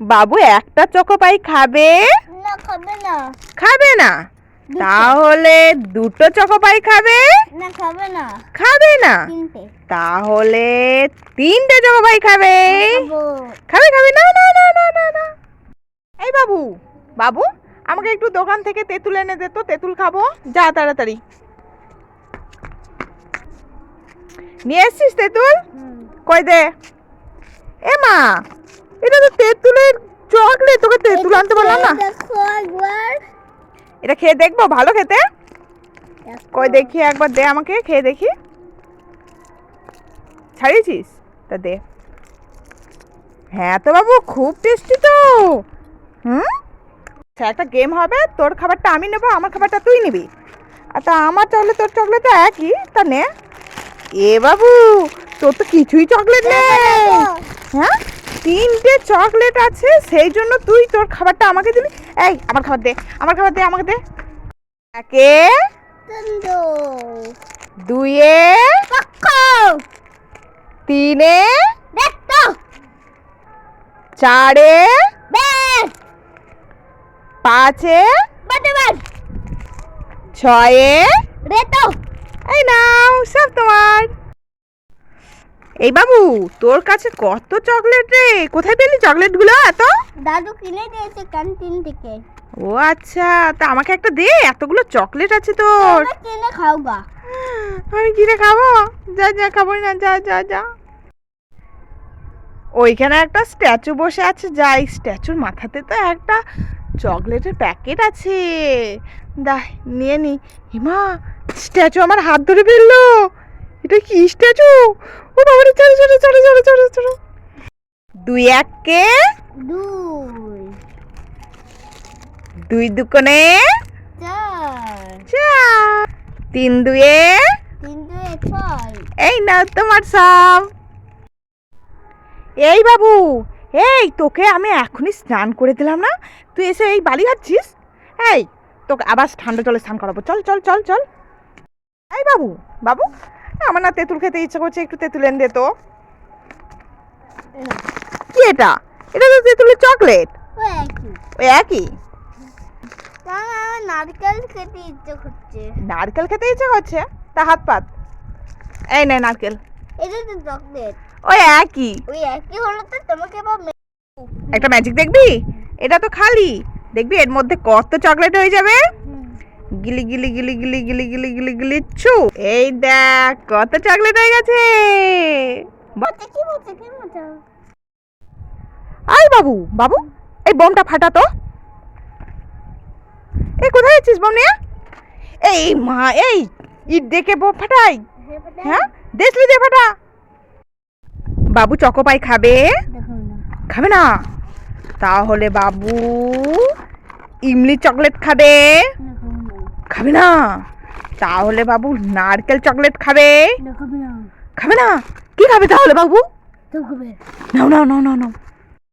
বাবু একটা চকোপাই খাবে? না খাবে না। খাবে না? তাহলে দুটো চকোপাই খাবে? না খাবে না। খাবে না? তাহলে তিনটে চকোপাই খাবে। খাবে। খাবে না না না না না না। এই বাবু বাবু আমাকে একটু দোকান থেকে তেঁতুল এনে দে তো তেঁতুল খাব। যা তাড়াতাড়ি। নিয়ে এসছিস তেঁতুল? কই দে? এ মা এটা তো তেঁতুলের চকলেট তোকে তেঁতুল আনতে বললাম না? এটা খেয়ে দেখব ভালো খেতে? কই দেখি একবার দে আমাকে খেয়ে দেখি। ছাড়িয়েছিস? তা দে। হ্যাঁ তো বাবু খুব টেস্টি তো। হুম? আচ্ছা একটা গেম হবে তোর খাবারটা আমি নেব আমার খাবারটা তুই নিবি। আর তা আমার চকলেট তোর চকলেট তো একই তা নে। এ বাবু তোর তো কিছুই চকলেট নেই। হ্যাঁ? তিনটে চকলেট আছে সেই জন্য তুই তোর খাবারটা আমাকে দিবি এই আমার খাবার দে আমার খাবার দে আমাকে দে। একে পাক্কো। তিনে চারে পাঁচে ছয়ে। এই নাও সব তোমার। এই বাবু তোর কাছে কত চকলেট রে? কোথায় পেলি চকলেটগুলো এত? দাদু কিনে দিয়েছে ক্যান্টিন থেকে। ও আচ্ছা তা আমাকে একটা দে এতগুলো চকলেট আছে তোর। কিনে খাও গা। আমি কিনে খাব? যা যা খাব না যা যা যা। ওইখানে একটা স্ট্যাচু বসে আছে যাই স্ট্যাচুর মাথাতে তো একটা চকলেটের প্যাকেট আছে। দা নিয়ে নি। হিমা স্ট্যাচু আমার হাত ধরে ফেলল। এটা কি স্ট্যাচু? ও বাবা রে চলো চলো চলো চলো চলো চলো। দুই এককে দুই। দুই দুকোনে? চার। তিন দুয়ে? তিন দুই ছয়। এই নাও তোমার সব। এই বাবু এই তোকে আমি এখনই স্নান করে দিলাম না? তুই এসে এই বালি খাচ্ছিস এই তোকে আবার ঠান্ডা জলে স্নান করাবো। চল চল চল চল। এই বাবু বাবু আমার না তেঁতুল খেতে ইচ্ছা করছে একটু তেঁতুল এনে দে তো। কি এটা? এটা তো তেঁতুলের চকলেট। ওই একই। নারকেল খেতে ইচ্ছে করছে। নারকেল খেতে ইচ্ছা করছে? তা হাত পাত। এই নে নারকেল। এটা তো চকলেট। ওই একই। ওই একই হলো তো তোমাকে একটা ম্যাজিক দেখবি? এটা তো খালি। দেখবি এর মধ্যে কত চকলেট হয়ে যাবে। গিলি গিলি গিলি গিলি গিলি গিলি গিলি গিলি ছু এই দেখ কত চকলেট হয়ে গেছে। আই বাবু বাবু এই বোমটা ফাটা তো। এই কোথায় আছিস বোম নিয়ে এই মা এই ইট দেখে বোম ফাটাই। হ্যাঁ দেখলি দে ফাটা? বাবু চকোপাই খাবে? খাবে না? তাহলে বাবু ইমলি চকলেট খাবে। খাবে না। তাহলে বাবু নারকেল চকলেট খাবে। খাবে না। কি খাবে তাহলে বাবু? নাও নাও নাও নাও নাও।